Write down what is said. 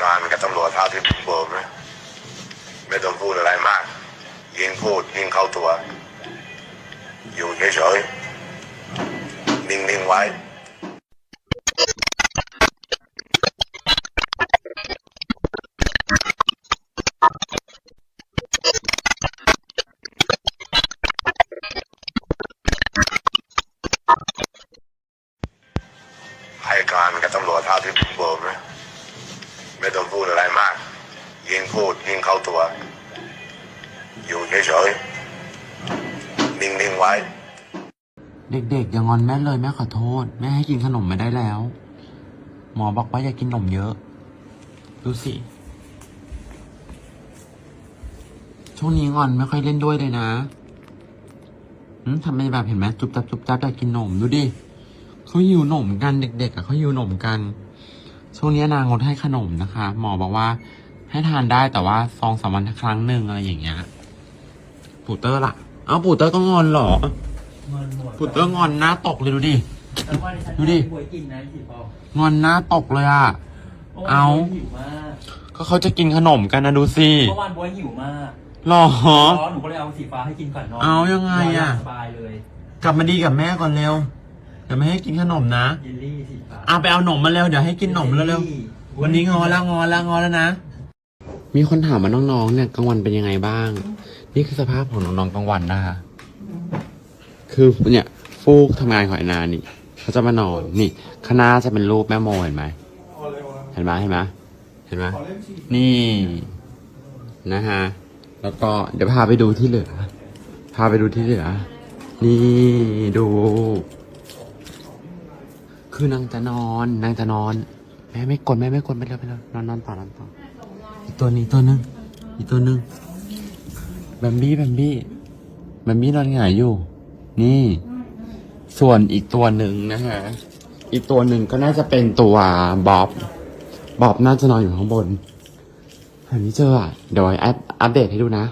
การกับตำรวจเท่าที่ผมบอกนะไม่ต้องพูดอะไรมาก ยิ่งพูดยิ่งเข้าตัว อยู่เฉยๆนิ่งๆไว้ให้การกับตำรวจเท่าที่ผมบอกนะ ไม่ต้องพูดอะไรมาก ยิ่งพูดยิ่งเข้าตัว อยู่เฉยๆนิ่งๆไว้ เด็กๆอย่างอนแม่เลยแม่ขอโทษ แม่ให้กินขนมไม่ได้แล้ว หมอบอกว่าอย่ากินขนมเยอะ ดูสิ ช่วงนี้งอนไม่ค่อยเล่นด้วยเลยนะทำไมแบบเห็นไหมจุบจับจุบจับอยากกินขนมดูดิเขาหิวขนมกันเด็ก ๆอะเขาหิวขนมกัน ช่วงนี้นางงดให้ขนมนะคะ หมอบอกว่าให้ทานได้แต่ว่าสองสามวันครั้งหนึ่งอะไรอย่างเงี้ยปูเตอร์ล่ะ เอ้าปูเตอร์ก็งอนเหรอมันหมดปูเตอร์งอนหน้าตกเลยดูดิ แล้ววันนี้ฉันดูดิบวยกินนะสิพองอนหน้าตกเลยอะมื่วเอานบวยหิวมากก็เขาจะกินขนมกันนะดูสิเมื่อวานบวยหิวมากหรอ อ๋อหนูก็เลยเอาสีฟ้าให้กินก่อนนอนเอายังไงอะ นนสบายเลย กลับมาดีกับแม่ก่อนเร็วเดี๋ยวไม่ให้กินขนมนะ เยลลี่สีฟ้า เอาไปเอาหนมมาเร็วเดี๋ยวให้กินหนมเร็วๆวันนี้งอแล้วงอแล้วงอแล้วนะ มีคนถามว่าน้องๆเนี่ยกลางวันเป็นยังไงบ้าง นี่คือสภาพของน้องๆกลางวันนะคะคือเนี่ยฟูกทำงานของไอ้นานี่เขาจะมานอนนี่ข้างหน้าจะเป็นรูปแม่โมเห็นไหมเห็นไหมเห็นไหมเห็นไหมนี่นะฮะแล้วก็เดี๋ยวพาไปดูที่เหลือพาไปดูที่เหลือนี่ดู คือนางจะนอนนางจะนอน แม่ไม่กดแม่ไม่กดไปเลยไปเลยนอนนอนต่อนอนต่ออีกตัวนี้ตัวหนึงอีกตัวหนึงแบมบี้แบมบี้แบมบี้นอนหงายอยู่ นี่ ส่วนอีกตัวหนึ่งนะฮะอีกตัวหนึ่งก็น่าจะเป็นตัวบ๊อบบ๊อบน่าจะนอนอยู่ข้างบนหาไม่เจออะเดี๋ยวไว้อัปอัปเดตให้ดูนะ